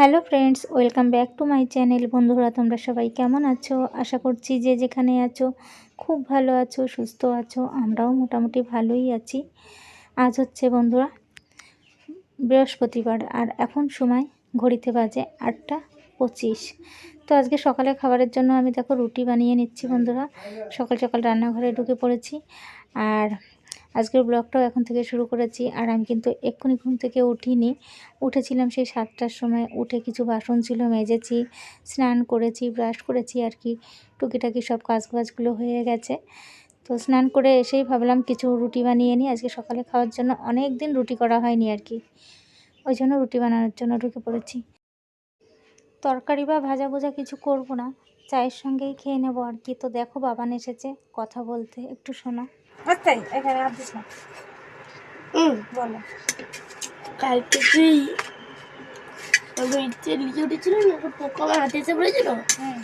Hello friends, welcome back to my channel. বন্ধুরা, তোমরা সবাই কেমন আছো? আশা করছি যে যেখানে আছো, খুব ভালো আছো, সুস্থ আছো, আমরাও মোটামুটি ভালোই আছি। আজ হচ্ছে বন্ধুরা, বৃহস্পতিবার, আর এখন সময় ঘড়িতে বাজে আটটা পঁচিশ। তো আজকে সকালে খাবারের জন্য আমি দেখো রুটি বানিয়ে নিচ্ছি বন্ধুরা। সকাল সকাল রান্নাঘরে ঢুকে পড়েছি, আর আজকের ব্লগটাও এখন থেকে শুরু করেছি, আর আমি কিন্তু এক্ষুনি ঘুম থেকে উঠিনি। উঠেছিলাম সেই সাতটার সময়, উঠে কিছু বাসন ছিল, মেজেছি, স্নান করেছি, ব্রাশ করেছি, আর কি টুকিটাকি সব কাজবাজগুলো হয়ে গেছে। তো স্নান করে এসেই ভাবলাম কিছু রুটি বানিয়ে নিই। আজকে সকালে খাওয়ার জন্য অনেক দিন রুটি করা হয়নি আর কি। ওই জন্য রুটি বানানোর জন্য ঢুকে পড়েছি। তরকারি বা ভাজা ভুজা কিছু করব না। চায়ের সঙ্গেই খেয়ে নেব আর কি। তো দেখো বাবান এসেছে কথা বলতে। একটু শোনো। আচ্ছা এখানে আর দিস না। হুম। বলো। কালকে তুই ওই যে লিখে উঠেছিল না একটা পোকা আমার হাতে এসে পড়েছিল? হুম।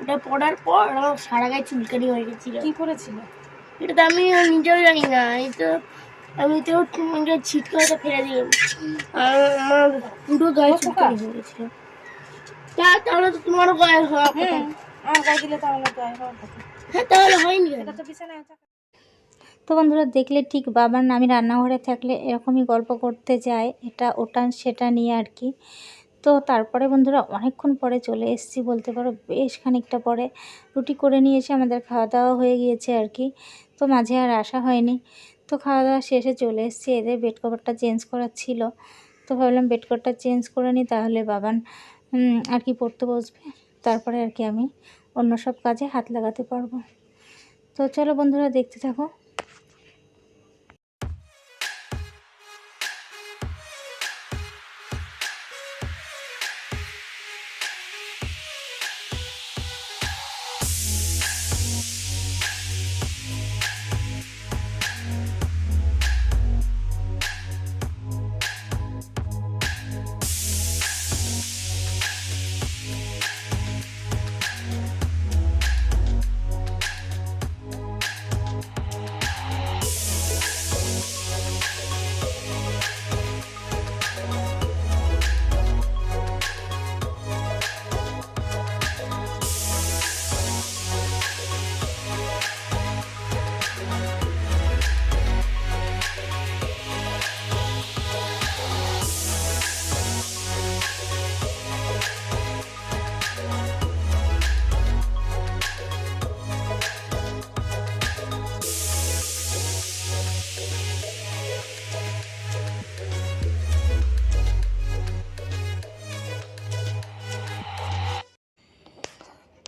ওটা পড়ার পর আমার সারা গায়ে চুলকানি হয়ে গেছিল। কি করেছিল? এটা তো আমি নিজেও জানি না এই তো আমি তো ছিটকে হয়তো ফেলে দিলাম। আর আমার পুরো গায়ে চুলকানি হয়ে গেছিল। তা তাহলে তো তোমারও গায়ে হওয়া কথা। আমার গায়ে দিলে তাহলে হওয়ার কথা। হ্যাঁ তাহলে হয়নি এটা তো বিছানায় তো বন্ধুরা, দেখলে ঠিক বাবার আমি রান্নাঘরে থাকলে এরকমই গল্প করতে যায়, এটা, ওটা, সেটা নিয়ে আর কি। তো তারপরে বন্ধুরা, অনেকক্ষণ পরে চলে এসেছি বলতে পারো, বেশ খানিকটা পরে রুটি করে নিয়ে এসে আমাদের খাওয়া দাওয়া হয়ে গিয়েছে আর কি। তো মাঝে আর আসা হয়নি। তো খাওয়া দাওয়া শেষে চলে এসেছি, এদের বেড কভারটা চেঞ্জ করার ছিল। তো ভাবলাম বেড কভারটা চেঞ্জ করে নিই, তাহলে বাবান আর কি পড়তে বসবে। তারপরে আর কি আমি অন্য সব কাজে হাত লাগাতে পারব। তো চলো বন্ধুরা, দেখতে থাকো।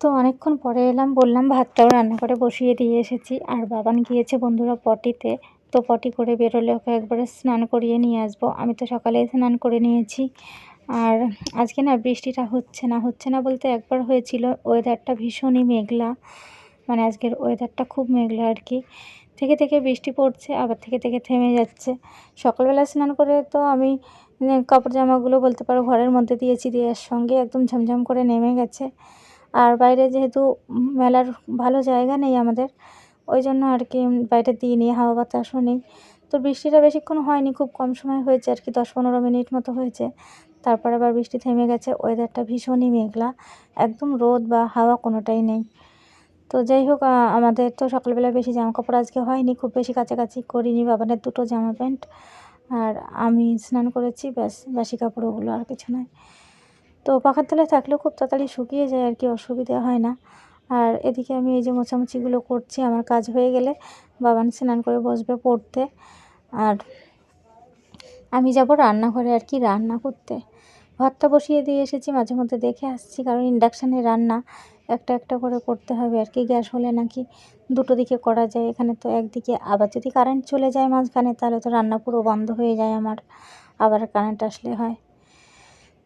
তো অনেকক্ষণ পরে এলাম, বললাম ভাতটাও রান্না করে বসিয়ে দিয়ে এসেছি। আর বাবান গিয়েছে বন্ধুরা পটিতে। তো পটি করে বেরোলে ওকে একবারে স্নান করিয়ে নিয়ে আসব। আমি তো সকালে স্নান করে নিয়েছি। আর আজকে না বৃষ্টিটা হচ্ছে না হচ্ছে না বলতে একবার হয়েছিল। ওয়েদারটা ভীষণই মেঘলা। মানে আজকের ওয়েদারটা খুব মেঘলা আর কি। থেকে থেকে বৃষ্টি পড়ছে, আবার থেকে থেকে থেমে যাচ্ছে। সকালবেলা স্নান করে তো আমি কাপড় জামাগুলো বলতে পারো ঘরের মধ্যে দিয়েছি দেওয়ার সঙ্গে একদম ঝমঝম করে নেমে গেছে। আর বাইরে যেহেতু মেলার ভালো জায়গা নেই আমাদের, ওই জন্য আর কি বাইরে দিইনি হাওয়া বাতাসও নেই। তো বৃষ্টিটা বেশিক্ষণ হয়নি, খুব কম সময় হয়েছে আর কি দশ পনেরো মিনিট মতো হয়েছে। তারপর আবার বৃষ্টি থেমে গেছে ওয়েদারটা ভীষণই মেঘলা, একদম রোদ বা হাওয়া কোনোটাই নেই। তো যাই হোক আমাদের তো সকালবেলা বেশি জামা কাপড় আজকে হয়নি, খুব বেশি কাছাকাছি করিনি, বাবানের দুটো জামা প্যান্ট, আর আমি স্নান করেছি, ব্যাস, বাসি কাপড় ওগুলো আর কিছু নয়। তো পাখার তলায় থাকলেও খুব তাড়াতাড়ি শুকিয়ে যায় আর কি, অসুবিধা হয় না। আর এদিকে আমি এই যে মোছামুছিগুলো করছি, আমার কাজ হয়ে গেলে বাবান স্নান করে বসবে পড়তে। আর আমি যাব রান্নাঘরে আর কি, রান্না করতে। ভাতটা বসিয়ে দিয়ে এসেছি, মাঝে মধ্যে দেখে আসছি, কারণ ইন্ডাকশানে রান্না একটা একটা করে করতে হবে আর কি, গ্যাস হলে নাকি দুটো দিকে করা যায়। এখানে তো একদিকে আবার যদি কারেন্ট চলে যায় মাঝখানে, তাহলে তো রান্না পুরো বন্ধ হয়ে যায় আমার, আবার কারেন্ট আসলে হয়।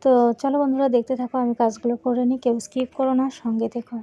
তো চলো বন্ধুরা দেখতে থাকো, আমি কাজগুলো করে নিই, কেউ স্কিপ করো না, সঙ্গে দেখো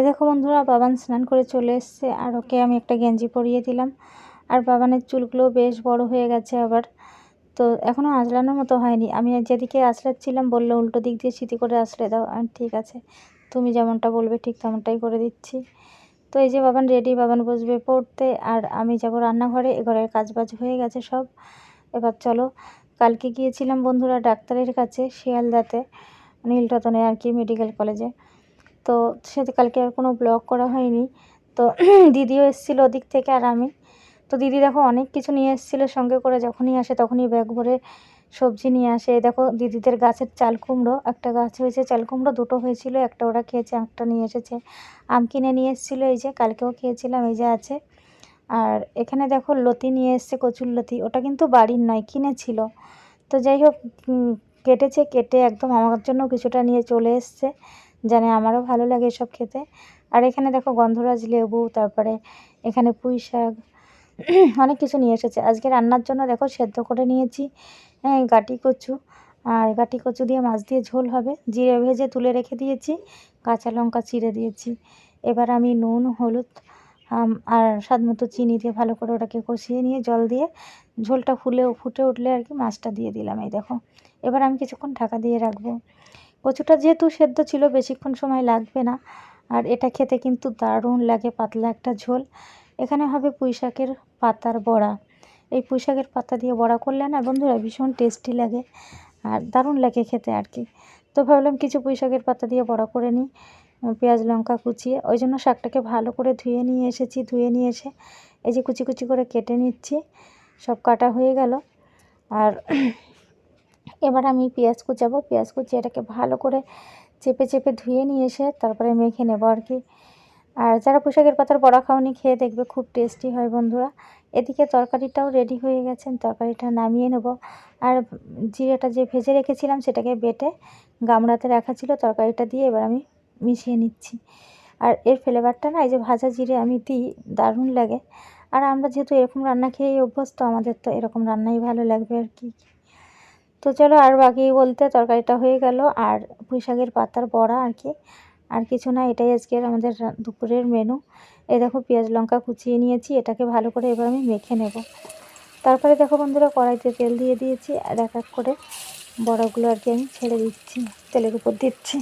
এই দেখো বন্ধুরা, বাবান স্নান করে চলে এসছে আর ওকে আমি একটা গেঞ্জি পরিয়ে দিলাম। আর বাবানের চুলগুলো বেশ বড় হয়ে গেছে আবার। তো এখনও আঁচড়ানোর মতো হয়নি। আমি যেদিকে আঁচড়াচ্ছিলাম, বলল, উল্টো দিক দিয়ে সিটি করে আঁচড়ে দাও। ঠিক আছে, তুমি যেমনটা বলবে, ঠিক তেমনটাই করে দিচ্ছি। তো এই যে বাবান রেডি বাবান বসবে পড়তে। আর আমি যাব রান্নাঘরে, এ ঘরের কাজ বাজ হয়ে গেছে সব। এবার চলো, কালকে গিয়েছিলাম বন্ধুরা ডাক্তারের কাছে, শিয়ালদাতে, নীলরতনে আর কি মেডিকেল কলেজে তো সেটা কালকে আর কোনো ব্লগ করা হয়নি। তো দিদিও এসেছিল ওদিক থেকে আর আমি। তো দিদি দেখো অনেক কিছু নিয়ে এসেছিল সঙ্গে করে, যখনই আসে তখনই ব্যাগ ভরে সবজি নিয়ে আসে। দেখো দিদিদের গাছের চাল কুমড়ো, একটা গাছ হয়েছে, চাল কুমড়ো দুটো হয়েছিল, একটা ওরা খেয়েছে একটা নিয়ে এসেছে। আম কিনে নিয়ে এসেছিল, এই যে কালকেও খেয়েছিলাম, এই যে আছে। আর এখানে দেখো লতি নিয়ে এসছে, কচুর লতি, ওটা কিন্তু বাড়ির নয়, কিনেছিল। তো যাই হোক কেটেছে, কেটে একদম আমার জন্য কিছুটা নিয়ে চলে এসছে। জানে আমারও ভালো লাগে এসব খেতে। আর এখানে দেখো গন্ধরাজ লেবু, তারপরে এখানে পুঁই শাক, অনেক কিছু নিয়ে এসেছে। আজকে রান্নার জন্য দেখো সেদ্ধ করে নিয়েছি হ্যাঁ গাটি কচু। আর গাটি কচু দিয়ে মাছ দিয়ে ঝোল হবে। জিরে ভেজে তুলে রেখে দিয়েছি, কাঁচা লঙ্কা চিড়ে দিয়েছি। এবার আমি নুন, হলুদ আর স্বাদ মতো চিনি দিয়ে ভালো করে ওটাকে কষিয়ে নিয়ে জল দিয়ে ঝোলটা ফুলে, ফুটে উঠলে আর কি মাছটা দিয়ে দিলাম, এই দেখো। এবার আমি কিছুক্ষণ ঢাকা দিয়ে রাখব। কচুটা যেহেতু সেদ্ধ ছিল, বেশিক্ষণ সময় লাগবে না। আর এটা খেতে কিন্তু দারুণ লাগে, পাতলা একটা ঝোল। এখানে হবে পুঁই শাকের পাতার বড়া। এই পুঁই শাকের পাতা দিয়ে বড়া করলে না বন্ধুরা ভীষণ টেস্টি লাগে আর দারুণ লাগে খেতে আর কি। তো ভাবলাম কিছু পুঁই শাকের পাতা দিয়ে বড়া করে নিই, পেঁয়াজ, লঙ্কা কুচিয়ে ওই জন্য শাকটাকে ভালো করে ধুয়ে নিয়ে এসেছি, ধুয়ে নিয়ে এসে এই যে কুচি কুচি করে কেটে নিচ্ছি, সব কাটা হয়ে গেল। আর এবার আমি পেঁয়াজ কুচাবো। পেঁয়াজ কুচিয়ে এটাকে ভালো করে চেপে চেপে ধুয়ে নিয়ে এসে তারপরে মেখে নেব আর কি। আর যারা পোশাকের পাতার বড়া খাওনি, খেয়ে দেখবে খুব টেস্টি হয় বন্ধুরা। এদিকে তরকারিটাও রেডি হয়ে গেছেন তরকারিটা নামিয়ে নেব। আর জিরেটা যে ভেজে রেখেছিলাম, সেটাকে বেটে গামড়াতে রাখা ছিল, তরকারিটা দিয়ে এবার আমি মিশিয়ে নিচ্ছি। আর এর ফ্লেভারটা না, এই যে ভাজা জিরে আমি দিই, দারুণ লাগে। আর আমরা যেহেতু এরকম রান্না খেয়েই অভ্যস্ত, আমাদের তো এরকম রান্নাই ভালো লাগবে আর কি। তো চলো আর বাকি বলতে তরকারিটা হয়ে গেল আর পুঁইশাকের পাতার বড়া আর কি। আর কিছু না, এটাই আজকের আমাদের দুপুরের মেনু এই দেখো পেঁয়াজ লঙ্কা কুচিয়ে নিয়েছি, এটাকে ভালো করে এবার আমি মেখে নেব। তারপরে দেখো বন্ধুরা, কড়াইতে তেল দিয়ে দিয়েছি, আর এক এক করে বড়াগুলো আর কি আমি ছেড়ে দিচ্ছি, তেলের উপর দিচ্ছি।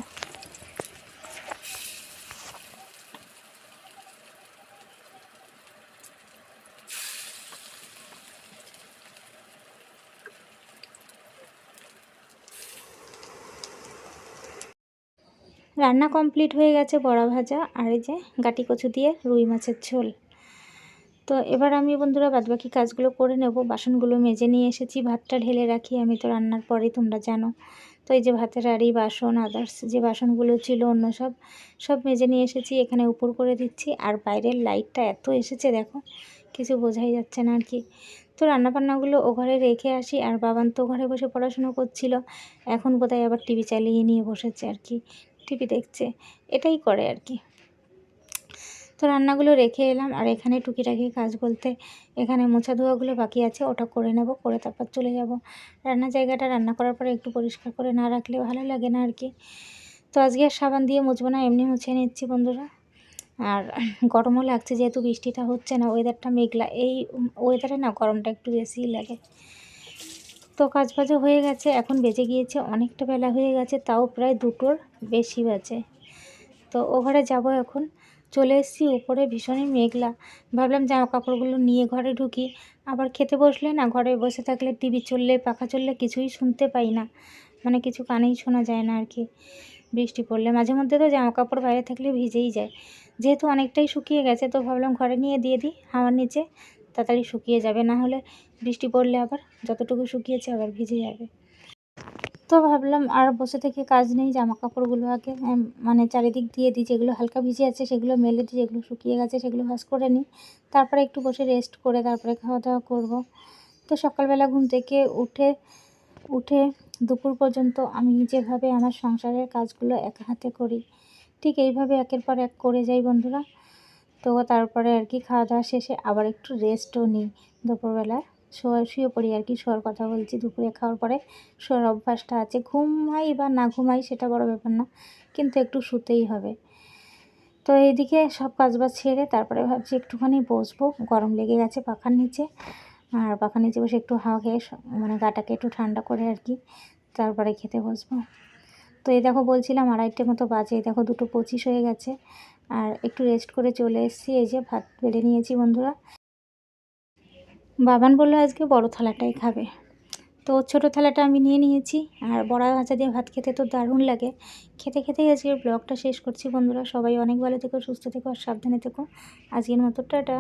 রান্না কমপ্লিট হয়ে গেছে বড়া ভাজা আর এই যে গাটি কচু দিয়ে রুই মাছের ঝোল। তো এবার আমি বন্ধুরা বাদবাকি কাজগুলো করে নেব। বাসনগুলো মেজে নিয়ে এসেছি, ভাতটা ঢেলে রাখি। আমি তো রান্নার পরেই তোমরা জানো। তো এই যে ভাতের আড়ি, বাসন আদার্স যে বাসনগুলো ছিল, অন্য সব সব মেজে নিয়ে এসেছি। এখানে উপর করে দিচ্ছি। আর বাইরের লাইটটা এত এসেছে, দেখো, কিছু বোঝাই যাচ্ছে না আর কি। তো রান্নাবান্নাগুলো ও ঘরে রেখে আসি। আর বাবান তো ঘরে বসে পড়াশুনো করছিল। এখন বোধহয় আবার টিভি চালিয়ে নিয়ে বসেছে আর কি। টিভি দেখছে, এটাই করে আর কি। তো রান্নাগুলো রেখে এলাম, আর এখানে টুকিটাকি কাজ বলতে এখানে মোছা ধোয়াগুলো বাকি আছে, ওটা করে নেব, করে তারপর চলে যাব। রান্নার জায়গাটা রান্না করার পরে একটু পরিষ্কার করে না রাখলে ভালো লাগে না আর কি। তো আজকে আর সাবান দিয়ে মুছবো না, এমনি মুছে নিচ্ছি বন্ধুরা। আর গরমও লাগছে, যেহেতু বৃষ্টিটা হচ্ছে না ওয়েদারটা মেঘলা, এই ওয়েদারে না গরমটা একটু বেশিই লাগে। তো কাজ বাজও হয়ে গেছে, এখন বেজে গিয়েছে, অনেকটা বেলা হয়ে গেছে, তাও প্রায় দুটোর বেশি বাজে। তো ও ঘরে যাব এখন। চলে এসেছি উপরে, ভীষণই মেঘলা। ভাবলাম জামা কাপড়গুলো নিয়ে ঘরে ঢুকি। আবার খেতে বসলে না, ঘরে বসে থাকলে টিভি চললে, পাখা চললে কিছুই শুনতে পাই না। মানে কিছু কানেই শোনা যায় না আর কি বৃষ্টি পড়লে মাঝে মধ্যে তো জামা কাপড় বাইরে থাকলে ভিজেই যায়। যেহেতু অনেকটাই শুকিয়ে গেছে, তো ভাবলাম ঘরে নিয়ে দিয়ে দিই হাওয়ার নিচে। তাড়াতাড়ি শুকিয়ে যাবে, না হলে বৃষ্টি পড়লে আবার যতটুকু শুকিয়েছে আবার ভিজে যাবে। তো ভাবলাম আর বসে থেকে কাজ নেই জামা কাপড়গুলো আগে মানে চারিদিক দিয়ে দিই, যেগুলো হালকা ভিজে আছে সেগুলো মেলে দিই, যেগুলো শুকিয়ে গেছে সেগুলো ভাস করে নিই। তারপরে একটু বসে রেস্ট করে তারপরে খাওয়া দাওয়া করব। তো সকালবেলা ঘুম থেকে উঠে উঠে দুপুর পর্যন্ত আমি যেভাবে আমার সংসারের কাজগুলো এক হাতে করি, ঠিক এইভাবে একের পর এক করে যাই বন্ধুরা। তো তারপরে আর কি খাওয়া দাওয়া শেষে আবার একটু রেস্টও নিই দুপুরবেলা। শোয়া শুয়ে পড়ি আর কি, শোয়ার কথা বলছি দুপুরে খাওয়ার পরে। শোয়ার অভ্যাসটা আছে ঘুমাই বা না ঘুমাই সেটা বড় ব্যাপার না, কিন্তু একটু শুতেই হবে। তো এইদিকে সব কাজবাজ ছেড়ে তারপরে ভাবছি একটুখানি বসবো, গরম লেগে গেছে পাখার নিচে। আর পাখার নিচে বসে একটু হাওয়া খেয়ে মানে গাটাকে একটু ঠান্ডা করে আর কি তারপরে খেতে বসবো। তো এই দেখো বলছিলাম আড়াইটে মতো বাজে দেখো দুটো পঁচিশ হয়ে গেছে। আর একটু রেস্ট করে চলে এসেছি। এই যে ভাত বেড়ে নিয়েছি বন্ধুরা। বাবান বলল আজকে বড় থালাটাই খাবে। তো ছোট থালাটা আমি নিয়ে নিয়েছি। আর বড়া ভাজা দিয়ে ভাত খেতে তো দারুণ লাগে। খেতে খেতেই আজকের ব্লগটা শেষ করছি বন্ধুরা। সবাই অনেক ভালো থেকো, সুস্থ থেকো আর সাবধানে থেকো। আজকের মতো টাটা।